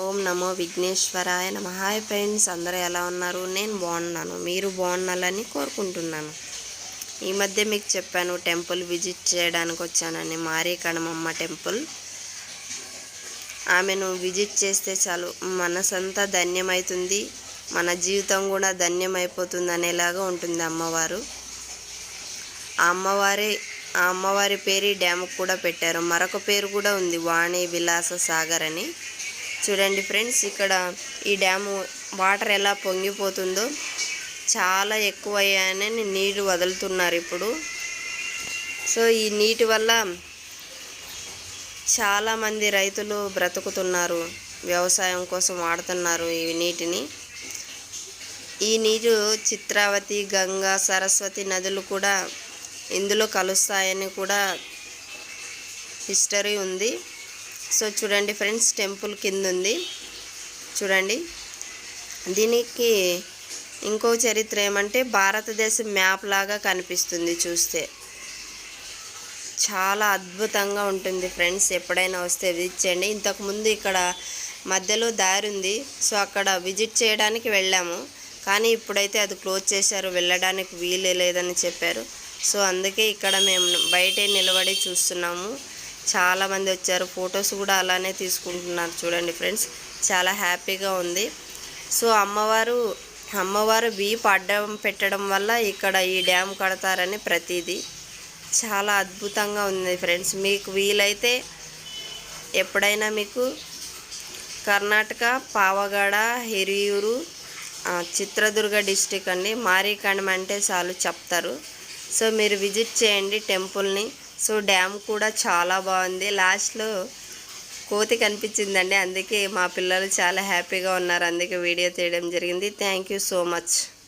ఓం నమో విఘ్నేశ్వరాయ నమ. Hi friends అందరూ ఎలా ఉన్నారు? నేను బాగున్నాను. మీరు బాగున్నాలని కోరుకుంటున్నాను. ఈ మధ్య మీకు చెప్పాను టెంపుల్ విజిట్ చేయడానికి వచ్చానని. మారీ కణమమ్మ టెంపుల్. ఆమెను విజిట్ చేస్తే చాలు మనసంతా ధన్యమవుతుంది మన జీవితం కూడా ధన్యమైపోతుంది అనేలాగా ఉంటుంది అమ్మవారు. ఆ అమ్మవారి ఆ అమ్మవారి పేరు డ్యామ్కి కూడా పెట్టారు. మరొక పేరు కూడా ఉంది వాణి విలాస సాగర్ అని. చూడండి ఫ్రెండ్స్ ఇక్కడ ఈ డ్యాము వాటర్ ఎలా పొంగిపోతుందో చాలా ఎక్కువ నీరు వదులుతున్నారు ఇప్పుడు. సో ఈ నీటి వల్ల చాలామంది రైతులు బ్రతుకుతున్నారు వ్యవసాయం కోసం వాడుతున్నారు ఈ నీటిని. ఈ నీరు చిత్రావతి గంగా సరస్వతి నదులు కూడా ఇందులో కలుస్తాయని కూడా హిస్టరీ ఉంది. సో చూడండి ఫ్రెండ్స్ టెంపుల్ కింద ఉంది చూడండి. దీనికి ఇంకో చరిత్ర ఏమంటే భారతదేశం మ్యాప్ లాగా కనిపిస్తుంది చూస్తే. చాలా అద్భుతంగా ఉంటుంది ఫ్రెండ్స్ ఎప్పుడైనా వస్తే విజిట్ చేయండి. ఇంతకుముందు ఇక్కడ మధ్యలో దారి ఉంది సో అక్కడ విజిట్ చేయడానికి వెళ్ళాము. కానీ ఇప్పుడైతే అది క్లోజ్ చేశారు వెళ్ళడానికి వీలు లేదని చెప్పారు. సో అందుకే ఇక్కడ మేము బయటే నిలబడి చూస్తున్నాము. చాలామంది వచ్చారు. ఫొటోస్ కూడా అలానే తీసుకుంటున్నారు చూడండి ఫ్రెండ్స్. చాలా హ్యాపీగా ఉంది. సో అమ్మవారు అమ్మవారు వీపు అడ్డం పెట్టడం వల్ల ఇక్కడ ఈ డ్యామ్ కడతారని ప్రతిదీ. చాలా అద్భుతంగా ఉంది ఫ్రెండ్స్. మీకు వీలైతే ఎప్పుడైనా మీకు కర్ణాటక పావగడ హిరియూరు చిత్రదుర్గ డిస్టిక్ అండి. మారీకండం అంటే చాలు చెప్తారు. సో మీరు విజిట్ చేయండి టెంపుల్ని. సో డ్యామ్ కూడా చాలా బాగుంది. లాస్ట్లో కోతి కనిపించిందండి. అందుకే మా పిల్లలు చాలా హ్యాపీగా ఉన్నారు. అందుకే వీడియో తీయడం జరిగింది. Thank you so much.